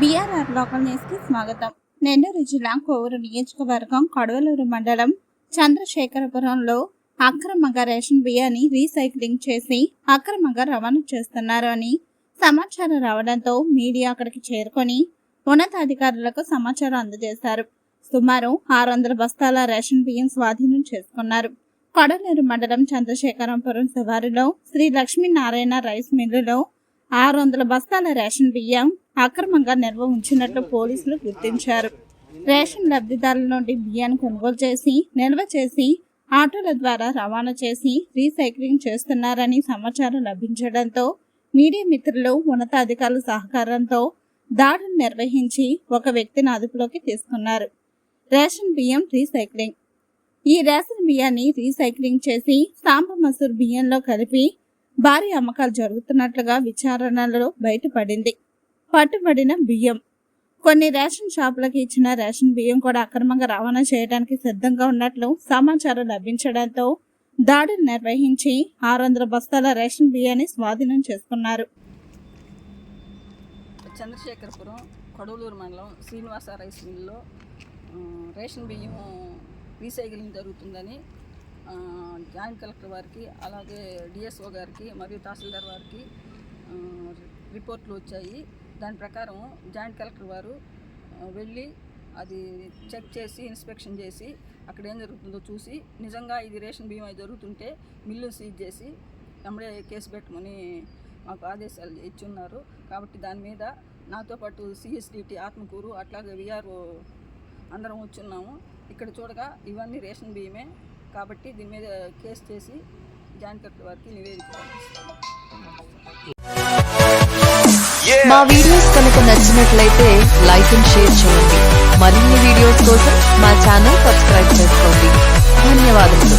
BRR local న్యూస్కి స్వాగతం. నెల్లూరు జిల్లా కోవూరు నియోజకవర్గం కడవలూరు మండలం చంద్రశేఖరపురంలో అక్రమంగా రేషన్ బియ్యాన్ని రీసైక్లింగ్ చేసి అక్రమంగా రవాణా చేస్తున్నారు అని సమాచారం రావడంతో మీడియా అక్కడికి చేరుకొని ఉన్నతాధికారులకు సమాచారం అందజేశారు. సుమారు ఆరు వందల బస్తాల రేషన్ బియ్యం స్వాధీనం చేసుకున్నారు. కొడలూరు మండలం చంద్రశేఖరంపురం శివారులో శ్రీ లక్ష్మీనారాయణ రైస్ మిల్లులో ఆరు వందల బస్తాల రేషన్ బియ్యం అక్రమంగా నిల్వ ఉంచినట్లు పోలీసులు గుర్తించారు. రేషన్ లబ్ధిదారుల నుండి బియ్యాన్ని కొనుగోలు చేసి నిల్వ చేసి ఆటోల ద్వారా రవాణా చేసి రీసైక్లింగ్ చేస్తున్నారని సమాచారం లభించడంతో మీడియా మిత్రులు ఉన్నతాధికారుల సహకారంతో దాడులు నిర్వహించి ఒక వ్యక్తిని అదుపులోకి తీసుకున్నారు. రేషన్ బియ్యం రీసైక్లింగ్. ఈ రేషన్ బియ్యాన్ని రీసైక్లింగ్ చేసి సాంబ మసూర్ బియ్యంలో కలిపి భారీ అమ్మకాలు జరుగుతున్నట్లుగా విచారణలో బయటపడింది. పట్టుబడిన బియ్యం. కొన్ని రేషన్ షాపులకు ఇచ్చిన రేషన్ బియ్యం కూడా అక్రమంగా రవాణా చేయడానికి సిద్ధంగా ఉన్నట్లు సమాచారం లభించడంతో దాడులు నిర్వహించి ఆరు వందల బస్తాల రేషన్ బియ్యాన్ని స్వాధీనం చేసుకున్నారు. చంద్రశేఖరపురం కొడవలూరు మండలం శ్రీనివాస రైస్ మిల్లో రేషన్ బియ్యం రీసైకిలింగ్ జరుగుతుందని జాయింట్ కలెక్టర్ వారికి అలాగే డిఎస్ఓ గారికి మరియు తహసీల్దార్ వారికి రిపోర్ట్లు వచ్చాయి. దాని ప్రకారం జాయింట్ కలెక్టర్ వారు వెళ్ళి అది చెక్ చేసి ఇన్స్పెక్షన్ చేసి అక్కడ ఏం జరుగుతుందో చూసి నిజంగా ఇది రేషన్ బీమా జరుగుతుంటే మిల్లు సీజ్ చేసి వెంబడే కేసు పెట్టమని మాకు ఆదేశాలు ఇచ్చున్నారు. కాబట్టి దాని మీద నాతో పాటు సిఎస్డిటి ఆత్మకూరు అట్లాగే విఆర్ఓ అందరం వచ్చున్నాము. ఇక్కడ చూడగా ఇవన్నీ రేషన్ బియ్యమే. కాబట్టి దీని మీద కేసు చేసి జాయింట్ వారికి నివేదిక మా వీడియోస్ కనుక నచ్చినట్లయితే లైక్ అండ్ షేర్ చేయండి. మరిన్ని వీడియోస్ కోసం మా ఛానల్ సబ్స్క్రైబ్ చేసుకోండి. ధన్యవాదములు.